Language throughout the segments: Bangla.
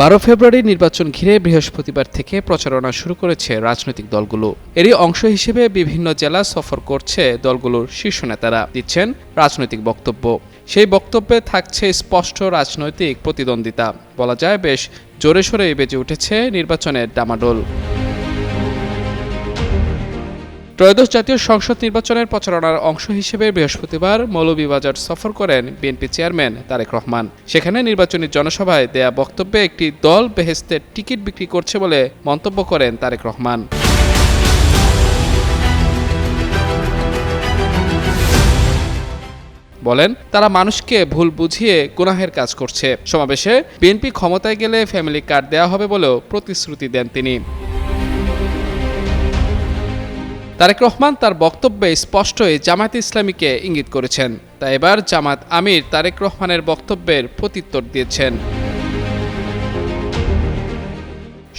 বারো ফেব্রুয়ারি নির্বাচন ঘিরে বৃহস্পতিবার থেকে প্রচারণা শুরু করেছে রাজনৈতিক দলগুলো। এরই অংশ হিসেবে বিভিন্ন জেলা সফর করছে দলগুলোর শীর্ষ নেতারা, দিচ্ছেন রাজনৈতিক বক্তব্য। সেই বক্তব্যে থাকছে স্পষ্ট রাজনৈতিক প্রতিদ্বন্দ্বিতা। বলা যায়, বেশ জোরে সোরে বেজে উঠেছে নির্বাচনের ডামাডোল। ত্রয়োদশ জাতীয় সংসদ নির্বাচনের প্রচারণার অংশ হিসেবে বৃহস্পতিবার মৌলভীবাজার সফর করেন বিএনপি চেয়ারম্যান তারেক রহমান। সেখানে নির্বাচনী জনসভায় দেয়া বক্তব্যে একটি দল বেহেস্তের টিকিট বিক্রি করছে বলে মন্তব্য করেন তারেক রহমান। বলেন, তারা মানুষকে ভুল বুঝিয়ে গুনাহের কাজ করছে। সমাবেশে বিএনপি ক্ষমতায় গেলে ফ্যামিলি কার্ড দেওয়া হবে বলেও প্রতিশ্রুতি দেন তিনি। তারেক রহমান তার বক্তব্যে স্পষ্টই জামায়াত ইসলামীকে ইঙ্গিত করেছেন। তা এবার জামাত আমির তারেক রহমানের বক্তব্যের প্রত্যুত্তর দিয়েছেন।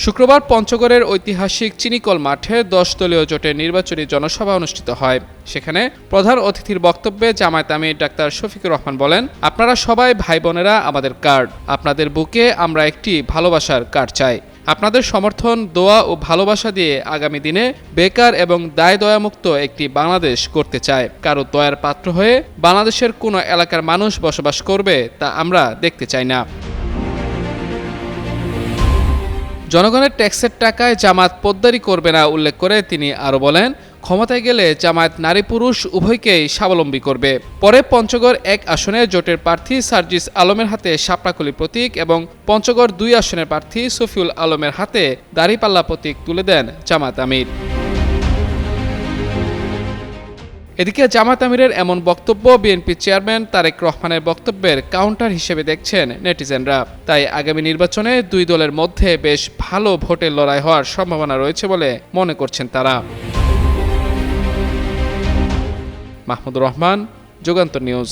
শুক্রবার পঞ্চগড়ের ঐতিহাসিক চিনিকল মাঠে দশ দলীয় জোটের নির্বাচনী জনসভা অনুষ্ঠিত হয়। সেখানে প্রধান অতিথির বক্তব্যে জামায়াত আমির ডাক্তার শফিকুর রহমান বলেন, আপনারা সবাই ভাই বোনেরা আমাদের কার্ড। আপনাদের বুকে আমরা একটি ভালোবাসার কার্ড চাই। আপনাদের সমর্থন, দোয়া ও ভালোবাসা দিয়ে আগামী দিনে বেকার এবং দায় দয়ামুক্ত একটি বাংলাদেশ করতে চায়। কারও দয়ার পাত্র হয়ে বাংলাদেশের কোনো এলাকার মানুষ বসবাস করবে তা আমরা দেখতে চাই না। জনগণের ট্যাক্সের টাকায় জামাত পোদ্দারি করবে না, উল্লেখ করে তিনি আরও বলেন ক্ষমতায় গেলে জামায়াত নারী পুরুষ উভয়কেই স্বাবলম্বী করবে। পরে পঞ্চগড় এক আসনে জোটের প্রার্থী সার্জিস আলমের হাতে সাপড়াকলি প্রতীক এবং পঞ্চগড় দুই আসনের প্রার্থী সফিউল আলমের হাতে দাড়িপাল্লা প্রতীক তুলে দেন জামাত আমির। এদিকে জামাত আমিরের এমন বক্তব্য বিএনপি চেয়ারম্যান তারেক রহমানের বক্তব্যের কাউন্টার হিসেবে দেখছেন নেটিজেনরা। তাই আগামী নির্বাচনে দুই দলের মধ্যে বেশ ভালো ভোটের লড়াই হওয়ার সম্ভাবনা রয়েছে বলে মনে করছেন তারা। মাহমুদুর রহমান যুগান্তর নিউজ।